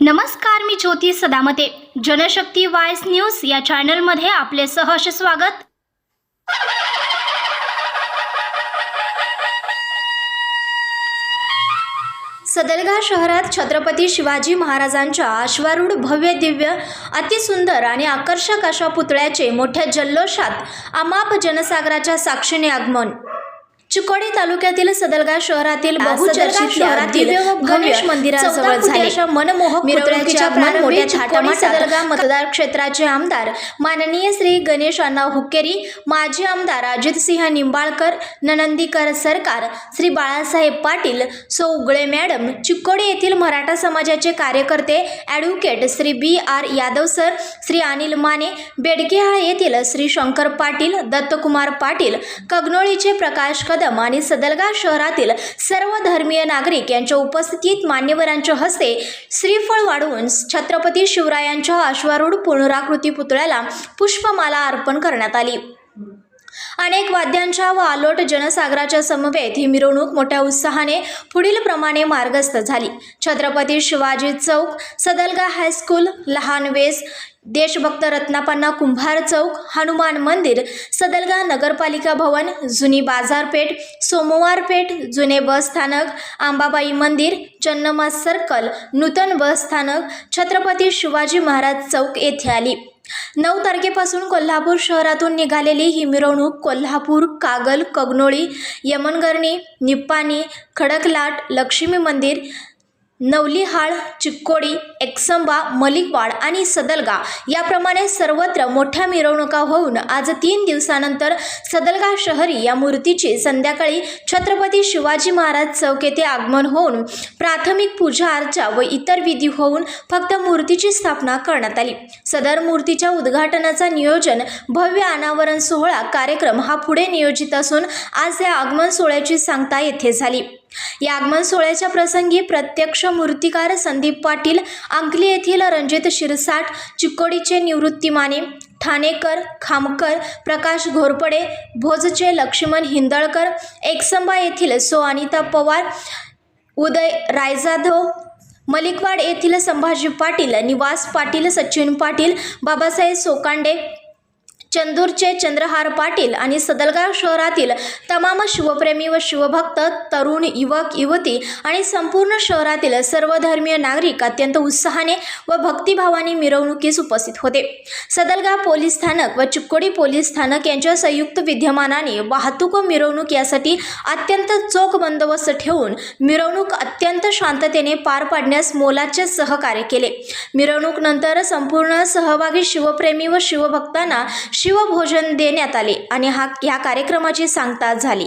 नमस्कार मी ज्योती सदामते. जनशक्ती वायस न्यूज या चॅनलमध्ये आपले सहर्ष स्वागत. सदरगा शहरात छत्रपती शिवाजी महाराजांच्या अश्वारूढ भव्य दिव्य अतिसुंदर आणि आकर्षक अशा पुतळ्याचे मोठ्या जल्लोषात अमाप जनसागराच्या साक्षीने आगमन. चिकोडी तालुक्यातील सदलगा शहरातील बहुचर्चित शहरातील गणेश मंदिराजवळ झाले. मनमोहक मिरवणुकीच्या मोठ्या थाटामाटात सदलगा मतदार क्षेत्राचे आमदार माननीय श्री गणेश अण्णा हुक्केरी माजी आमदार अजितसिंह निंबाळकर ननंदीकर सरकार श्री बाळासाहेब पाटील सौ उगळे मॅडम चिक्कोडी येथील मराठा समाजाचे कार्यकर्ते advocate Shri B R Yadav sir Shri Anil Mane Bedkihal येथील श्री शंकर पाटील दत्तकुमार पाटील कगनोळीचे प्रकाश कदम आणि सदलगा शहरातील सर्व धर्मीय नागरिक यांच्या उपस्थितीत मान्यवरांच्या हस्ते श्रीफळ वाढवून छत्रपती शिवरायांच्या अश्वारूढ पुनराकृती पुतळ्याला पुष्पमाला अर्पण करण्यात आली. अनेक वाद्यांच्या व आलोट जनसागराच्या समवेत ही मिरवणूक मोठ्या उत्साहाने पुढील प्रमाणे मार्गस्थ झाली. छत्रपती शिवाजी चौक सदलगा हायस्कूल लहान वेस देशभक्त रत्नापन्ना कुंभार चौक हनुमान मंदिर सदलगा नगरपालिका भवन जुनी बाजारपेठ सोमवार पेठ जुने बस स्थानक आंबाबाई मंदिर चन्नमा सर्कल नूतन बस स्थानक छत्रपती शिवाजी महाराज चौक येथे आली. नऊ तारखेपासून कोल्हापूर शहरातून निघालेली ही मिरवणूक कोल्हापूर कागल कगनोळी यमनगर्णी निप्पाणी खडकलाट लक्ष्मी मंदिर नवलिहाळ चिक्कोडी एकसंबा मलिकवाड आणि सदलगा याप्रमाणे सर्वत्र मोठ्या मिरवणुका होऊन आज तीन दिवसानंतर सदलगा शहरी या मूर्तीची संध्याकाळी छत्रपती शिवाजी महाराज चौक येथे आगमन होऊन प्राथमिक पूजा अर्चा व इतर विधी होऊन फक्त मूर्तीची स्थापना करण्यात आली. सदर मूर्तीच्या उद्घाटनाचा नियोजन भव्य अनावरण सोहळा कार्यक्रम हा पुढे नियोजित असून आज या आगमन सोहळ्याची सांगता येथे झाली. या आगमन सोहळ्याच्या प्रसंगी प्रत्यक्ष मूर्तिकार संदीप पाटील अंकली येथील रणजित शिरसाट चिक्कोडीचे निवृत्ती माने ठाणेकर खामकर प्रकाश घोरपडे भोजचे लक्ष्मण हिंदळकर एकसंबा येथील सो अनिता पवार उदय रायजाधव मलिकवाड येथील संभाजी पाटील निवास पाटील सचिन पाटील बाबासाहेब सोकांडे चंदूरचे चंद्रहार पाटील आणि सदलगाव शहरातील तमाम शिवप्रेमी व शिवभक्त तरुण युवक युवती आणि संपूर्ण शहरातील सर्वधर्मीय नागरिक अत्यंत उत्साहाने व भक्तिभावाने मिरवणुकीस उपस्थित होते. सदलगाव पोलीस स्थानक व चिक्कोडी पोलीस स्थानक यांच्या संयुक्त विद्यमानाने वाहतूक व मिरवणूक यासाठी अत्यंत चोख बंदोबस्त ठेवून मिरवणूक अत्यंत शांततेने पार पाडण्यास मोलाचे सहकार्य केले. मिरवणूक नंतर संपूर्ण सहभागी शिवप्रेमी व शिवभक्तांना शिवभोजन देण्यात आले आणि हा ह्या कार्यक्रमाची सांगता झाली.